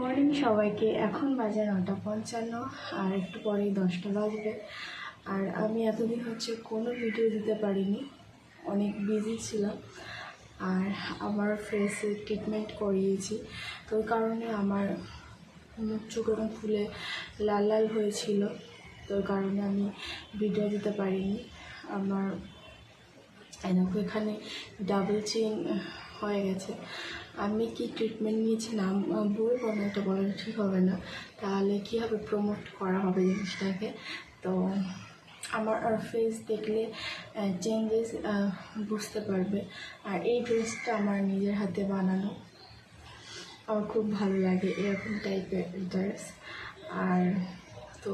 Morning সবাইকে। এখন বাজে নটা পঞ্চান্ন, আর একটু পরেই দশটা বাজবে। আর আমি এতদিন হচ্ছে কোনো ভিডিও দিতে পারিনি, অনেক বিজি ছিলাম। আর আমার ফেসে ট্রিটমেন্ট করিয়েছি। তো ওই কারণে আমার মুখ চোখ এবং ফুলে লাল লাল হয়েছিল। তো ওই কারণে আমি ভিডিও দিতে পারিনি। আমার এখানে ডাবল চেন হয়ে গেছে। আমি কি ট্রিটমেন্ট নিয়েছি নাম বলব না এটা বলা ঠিক হবে না। তাহলে কীভাবে প্রমোট করা হবে জিনিসটাকে। তো আমার ফেস দেখলে চেঞ্জেস বুঝতে পারবে। আর এই ড্রেসটা আমার নিজের হাতে বানানো। আমার খুব ভালো লাগে এরকম টাইপের ড্রেস আর তো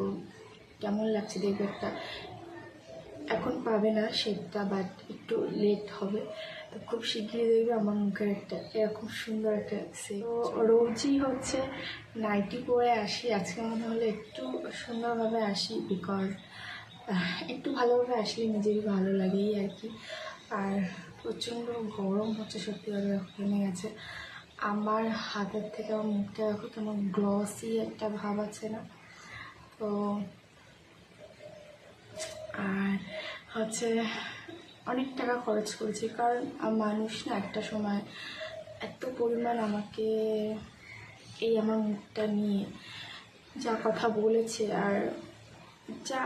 কেমন লাগছে দেখবে একটা। এখন পাবে না শেপটা বাট একটু লেট হবে। খুব শিগগিরই দেখবে আমার মুখের একটা এরকম সুন্দর একটা তো রোজই হচ্ছে নাইটি পরে আসি। আজকে মনে হলে একটু সুন্দরভাবে আসি বিকজ একটু ভালোভাবে আসলে নিজেরই ভালো লাগেই আর কি। আর প্রচণ্ড গরম হচ্ছে সত্যি কথা কমে গেছে আমার হাতের থেকে আমার মুখটা এখন কেমন গ্লসি একটা ভাব আছে না? তো, আর হচ্ছে অনেক টাকা খরচ করেছি। কারণ মানুষ না একটা সময় এত পরিমাণ আমাকে এই আমার মুখটা নিয়ে যা কথা বলেছে আর যা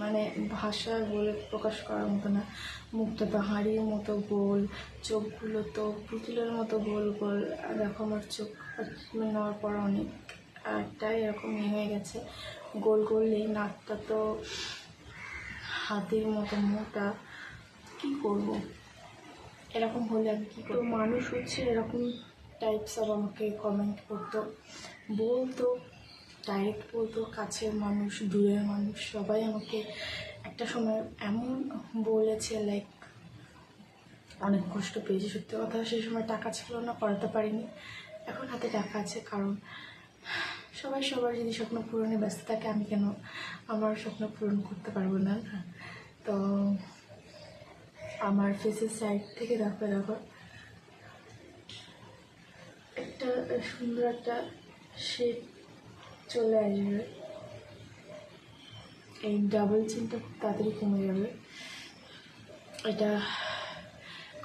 মানে ভাষায় বলে প্রকাশ করার মতো না। মুখটা তো হাঁড়ির মতো গোল, চোখগুলো তো পুতুলের মতো গোল গোল। আর দেখো আমার চোখ নেওয়ার পর অনেক একটাই এরকম হয়ে গেছে। গোল গোল এই নাকটা তো হাতির মতো মোটা, কী করব? এরকম হলে আমি কী করব? মানুষ হচ্ছে এরকম টাইপস অফ আমাকে কমেন্ট করতো। বলতো ডাইরেক্ট বলতো, কাছের মানুষ, দূরের মানুষ, সবাই আমাকে একটা সময় এমন বলেছে লাইক অনেক কষ্ট পেয়েছি। সত্যি কথা সেই সময় টাকা ছিল না, করাতে পারিনি। এখন হাতে টাকা আছে, কারণ সবাই সবার যদি স্বপ্ন পূরণে ব্যস্ত থাকে, আমি কেন আমার স্বপ্ন পূরণ করতে পারব না? তো আমার ফেসের সাইড থেকে দেখো দেখো। একটা সুন্দর একটা শেপ চলে আসবে। এই ডাবল চিনটা খুব তাড়াতাড়ি কমে যাবে। এটা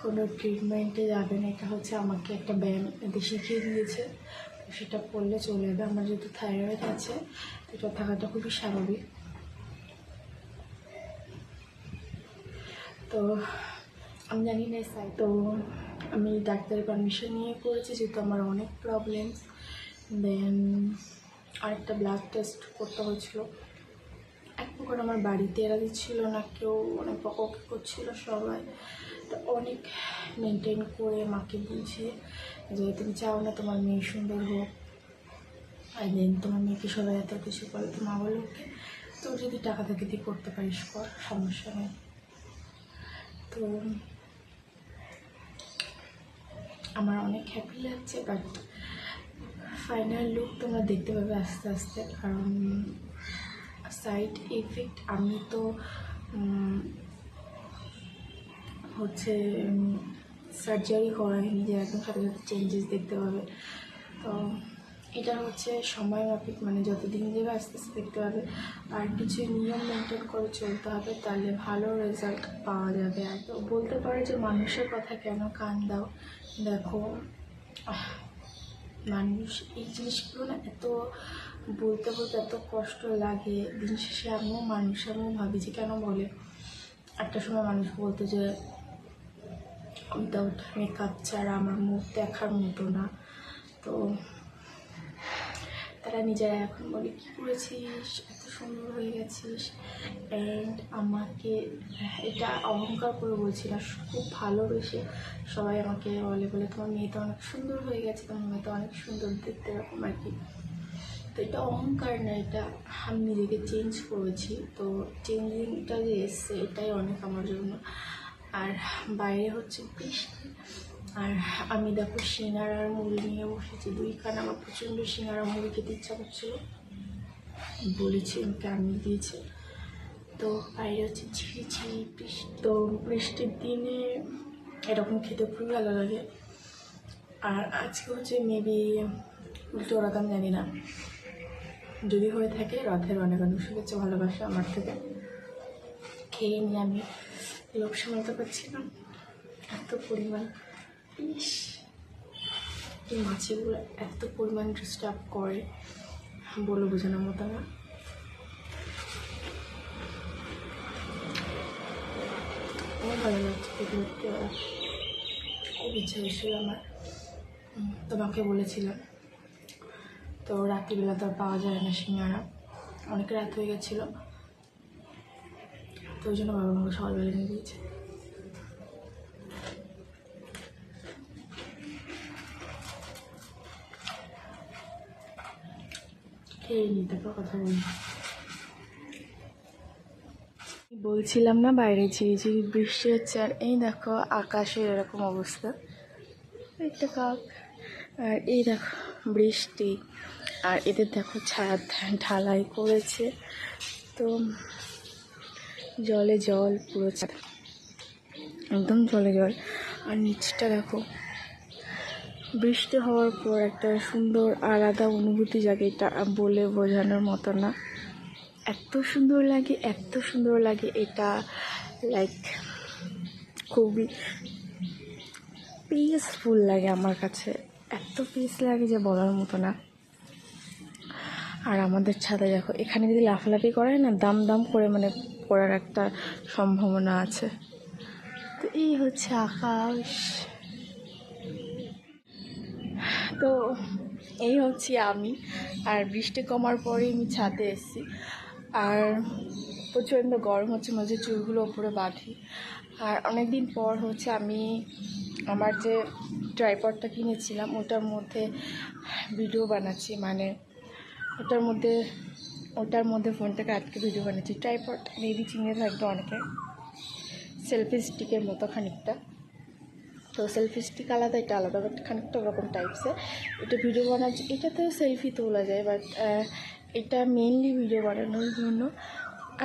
কোনো ট্রিটমেন্টে যাবে না, এটা হচ্ছে আমাকে একটা ব্যায়াম এতে শিখিয়ে দিয়েছে। সেটা করলে চলে যাবে, আমার যেহেতু থাইরয়েড আছে, তো এটা থাকাটা খুবই স্বাভাবিক। তো আমি জানি না, স্যার, তো আমি ডাক্তারের পারমিশন নিয়ে করেছি যেহেতু আমার অনেক প্রবলেমস দেন আরেকটা ব্লাড টেস্ট করতে হয়েছিল। এক প্রকার আমার বাড়িতে এরা দিচ্ছিল না, কেউ অনেক বকবকি করছিল সবাই। অনেক মেনটেন করে মাকে বুঝিয়ে যে, তুমি চাও না তোমার মেয়ে সুন্দর হোক। আর দেন তোমার মেয়েকে সবাই এত কিছু করে, তো মা বলো, ওকে তোর যদি টাকা থাকে তুই করতে পারিস, কর, সমস্যা নেই। তো আমার অনেক হ্যাপি লাগছে বাট ফাইনাল লুক তোমরা দেখতে পাবে আস্তে আস্তে। কারণ সাইড এফেক্ট আমি তো হচ্ছে সার্জারি করাইনি যে একদম সাথে সাথে চেঞ্জেস দেখতে পাবে। তো এটা হচ্ছে সময় মাফিক মানে যতদিন যাবে আস্তে আস্তে দেখতে পাবে। আর কিছু নিয়ম মেনটেন করে চলতে হবে, তাহলে ভালো রেজাল্ট পাওয়া যাবে। আর তো বলতে পারো যে মানুষের কথা কেন কান দাও? দেখো মানুষ এই জিনিসগুলো না এত বলতে বলতে এত কষ্ট লাগে। দিন শেষে আমিও মানুষ, আমিও ভাবি যে কেন বলে? একটা সময় মানুষ বলতো যে উইদাউট মেকআপ ছাড়া আমার মুখ দেখার মতো না। তো তারা নিজেরা এখন বলে, কী করেছিস? এত সুন্দর হয়ে গেছিস। অ্যান্ড আমাকে, এটা অহংকার করে বলছি না, খুব ভালোবেসে সবাই আমাকে বলে বলে, তোমার মেয়ে তো অনেক সুন্দর হয়ে গেছে, তোমার মেয়ে তো অনেক সুন্দর দেখতে এরকম আর কি। তো এটা অহংকার না, এটা আমি নিজেকে চেঞ্জ করেছি। তো চেঞ্জিংটা যে এসছে, এটাই অনেক আমার জন্য আর বাইরে হচ্ছে বৃষ্টি। আর আমি দেখো সিঙ্গারার মুড়ি নিয়ে বসেছি। দুইখানে আমার প্রচণ্ড সিঙ্গারা মুড়ি খেতে ইচ্ছা করছিল। বলেছি, আমাকে আমি দিয়েছে। তো বাইরে হচ্ছে ঝিরি ঝিরি বৃষ্টি। তো বৃষ্টির দিনে এরকম খেতে খুবই ভালো লাগে। আর আজকে হচ্ছে মেবি উল্টো রকম জানি না। যদি হয়ে থাকে রথের অনেক অনেক শুভেচ্ছা, ভালোবাসা আমার থেকে। খেয়ে নিয়ে আমি। লোক সামলাতে পারছি না। এত পরিমাণ, ইস, এই মাছেরগুলো এত পরিমাণ ডিস্টার্ব করে। বলে বোঝানোর মতো না। আমার ভালো লাগছে খুব ইচ্ছা হয়েছিল আমার। তোমাকে বলেছিলাম। তো রাত্রিবেলা তো পাওয়া যায় না সিঙ্গারা। অনেক রাত হয়ে গেছিল। তো ওই জন্য বাবা আমাকে সকালবেলা নিয়ে দিয়েছে। কথা বলি বলছিলাম না, বাইরে ঝিরিঝিরি বৃষ্টি হচ্ছে, আর এই দেখো আকাশের এরকম অবস্থা। একটা কাক। আর এই দেখো বৃষ্টি, আর এদের দেখো ছাদ ঢালাই করেছে। তো জলে জল, পুরো ছাদ। একদম জলে জল। আর নিচটা দেখো, বৃষ্টি হওয়ার পর একটা সুন্দর আলাদা অনুভূতি জাগে এটা বলে বোঝানোর মতো না। এত সুন্দর লাগে, এত সুন্দর লাগে এটা লাইক খুবই পিসফুল লাগে আমার কাছে। এত পিস লাগে যে বলার মতো না। আর আমাদের ছাদে দেখো, এখানে যদি লাফালাফি করে না দাম দাম করে মানে পড়ার একটা সম্ভাবনা আছে। তো এই হচ্ছে আকাশ। তো এই হচ্ছে আমি। আর বৃষ্টি কমার পরে আমি ছাদে এসেছি। আর প্রচণ্ড গরম হচ্ছে, মাঝে চুলগুলো ওপরে বাঁধি। আর অনেক দিন পর হচ্ছে আমি আমার যে ট্রাইপডটা কিনেছিলাম, ওটার মধ্যে ভিডিও বানাচ্ছি। মানে ওটার মধ্যে ওটার মধ্যে ফোনটাকে আটকে ভিডিও বানিয়েছি। ট্রাইপড মেবি চিনে থাকবে অনেকে। সেলফি স্টিকের মতো খানিকটা। তো সেলফি স্টিক আলাদা, এটা আলাদা বাট খানিকটা ওরকম টাইপসের এটা ভিডিও বানাচ্ছি এটাতেও সেলফি তোলা যায় বাট এটা মেনলি ভিডিও বানানোর জন্য।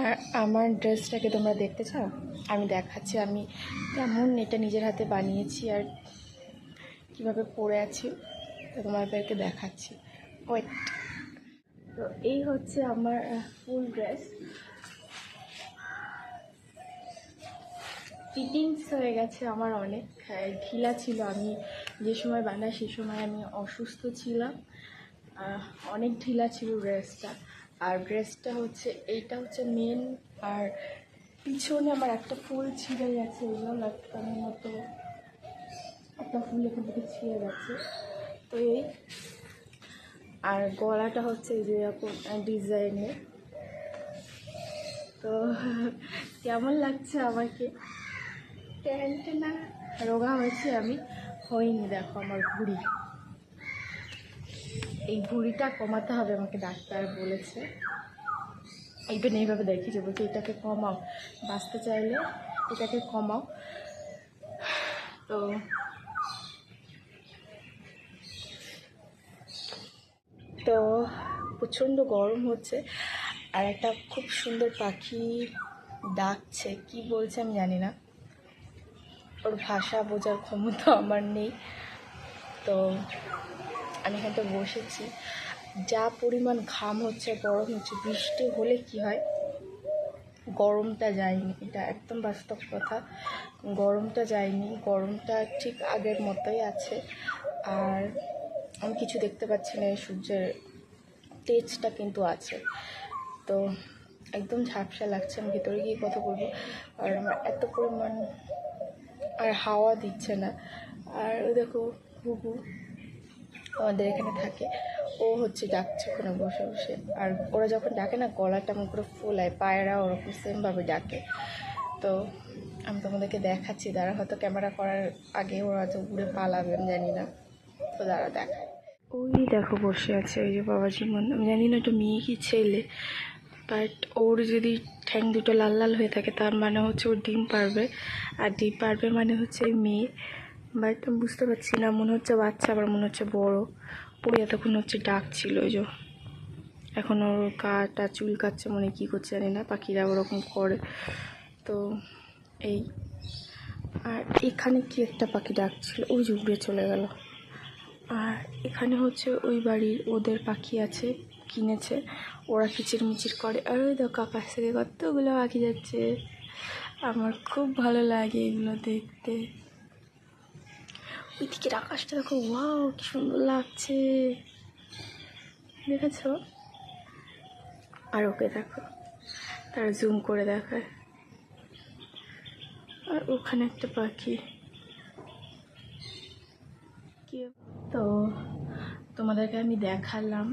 আর আমার ড্রেসটাকে তোমরা দেখতে চাও? আমি দেখাচ্ছি, আমি কেমন এটা নিজের হাতে বানিয়েছি আর কীভাবে পরে আছি। তোমাদেরকে দেখাচ্ছি। ওয়েট তো এই হচ্ছে আমার ফুল ড্রেস। ফিটিংস হয়ে গেছে আমার অনেক। হ্যাঁ, ঢিলা ছিল আমি যে সময় বানাই সে সময় আমি অসুস্থ ছিলাম। অনেক ঢিলা ছিল ড্রেসটা। আর ড্রেসটা হচ্ছে এইটা হচ্ছে মেন আর পিছনে আমার একটা ফুল ছিঁড়ে গেছে ওইগুলো লটকানোর মতো। একটা ফুল এখান থেকে ছিঁড়ে গেছে। তো এই আর গলাটা হচ্ছে এই যে এরকম ডিজাইনের তো কেমন লাগছে আমাকে? প্যান্ট না। রোগা হয়েছে আমি। হইনি দেখো আমার ভুঁড়ি এই ভুঁড়িটা কমাতে হবে আমাকে ডাক্তার বলেছে। এইখানে এইভাবে দেখি দেখিয়েছে বলছে এটাকে কমাও। বাঁচতে চাইলে এটাকে কমাও। তো তো প্রচণ্ড গরম হচ্ছে আর একটা খুব সুন্দর পাখি ডাকছে। কি বলছে আমি জানি না। ওর ভাষা বোঝার ক্ষমতা আমার নেই। তো আমি এখানটা বসেছি। যা পরিমাণ ঘাম হচ্ছে, গরম হচ্ছে, বৃষ্টি হলে কি হয়? গরমটা যায়নি। এটা একদম বাস্তব কথা। গরমটা যায়নি। গরমটা ঠিক আগের মতোই আছে। আর আমি কিছু দেখতে পাচ্ছি না, এই সূর্যের তেজটা কিন্তু আছে। তো একদম ঝাপসা লাগছে, আমি ভিতরে গিয়ে কথা বলব। আর আমার এত পরিমাণ আর হাওয়া দিচ্ছে না। আর দেখো, ঘুঘু আমাদের এখানে থাকে। ও হচ্ছে ডাকছে ওখানে বসে বসে। আর ওরা যখন ডাকে না গলাটা আমার পুরো ফোলায় পায়রা ওরকম সেমভাবে ডাকে। তো আমি তোমাদেরকে দেখাচ্ছি তারা হয়তো ক্যামেরা করার আগে ওরা হয়তো পালাবে, আমি জানি না। তো তারা দেখায়। ওই দেখো বসে আছে, ওই যে বাবাজি মন আমি জানি না ওটা মেয়ে কি ছেলে বাট ওর যদি ঠ্যাং দুটো লাল লাল হয়ে থাকে, তার মানে হচ্ছে ওর ডিম পারবে। আর ডিম পারবে মানে হচ্ছে মেয়ে। বাট আমি বুঝতে পারছি না, মনে হচ্ছে বাচ্চা, আবার মনে হচ্ছে বড়। ওই এতক্ষণ হচ্ছে ডাক ছিল ওই যে। এখন ওর কাটা চুল কাটছে মনে কী করছে জানি না, পাখিরা ওরকম করে। তো এই আর এখানে কি একটা পাখি ডাকছিল? ওই যে উড়ে চলে গেল। আর এখানে হচ্ছে ওই বাড়ির ওদের পাখি আছে, কিনেছে। ওরা কিচিরমিচির করে। আর ওই দেখো আকাশ থেকে কতগুলো পাখি যাচ্ছে। আমার খুব ভালো লাগে এগুলো দেখতে। ওই দিকের আকাশটা দেখো, ওয়াও, কি সুন্দর লাগছে। দেখেছ? আর ওকে দেখো, তার জুম করে দেখায়। আর ওখানে একটা পাখি। কি তো তোমাদেরকে আমি দেখালাম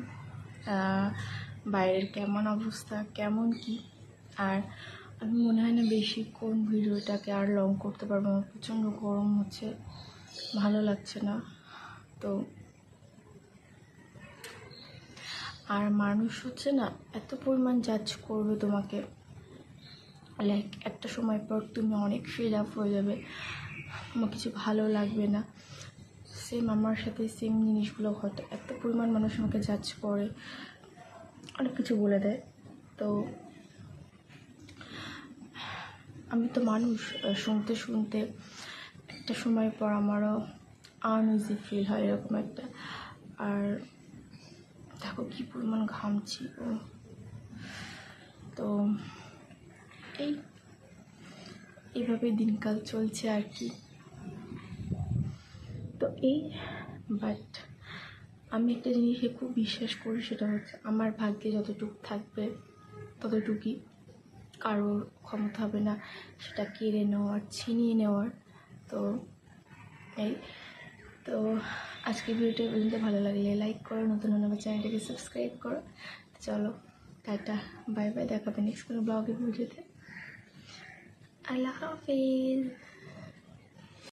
বাইরের কেমন অবস্থা, কেমন কি, আর আমি মনে হয় না বেশিক্ষণ ভিডিওটাকে আর লং করতে পারব আমার প্রচণ্ড গরম হচ্ছে, ভালো লাগছে না। তো আর মানুষ হচ্ছে না এত পরিমাণ জাজ করবে তোমাকে। লাইক একটা সময় পর তুমি অনেক ফিল আপ হয়ে যাবে। তোমার কিছু ভালো লাগবে না। সেম আমার সাথে সেম জিনিসগুলো ঘটে। এত পরিমাণ মানুষ আমাকে জাজ করে, অনেক কিছু বলে দেয়। তো আমি তো মানুষ শুনতে শুনতে একটা সময় পর আমারও আনইজি ফিল হয় এরকম একটা। আর দেখো কী পরিমাণ ঘামছি, ও। তো এই, এইভাবে দিনকাল চলছে আর কি। এই বাট আমি একটা জিনিসে খুব বিশ্বাস করি, সেটা হচ্ছে আমার ভাগ্যে যতটুকু থাকবে, ততটুকুই কারোর ক্ষমতা হবে না, সেটা কেড়ে নেওয়ার, ছিনিয়ে নেওয়ার। তো এই, তো আজকে ভিডিওটা পর্যন্ত ভালো লাগলে লাইক করো, নতুন নতুন চ্যানেলটাকে সাবস্ক্রাইব করো। চলো, টাটা বাই বাই দেখাবে নেক্সট কোনো ব্লগের ভিডিওতে। আল্লাহ হাফিজ।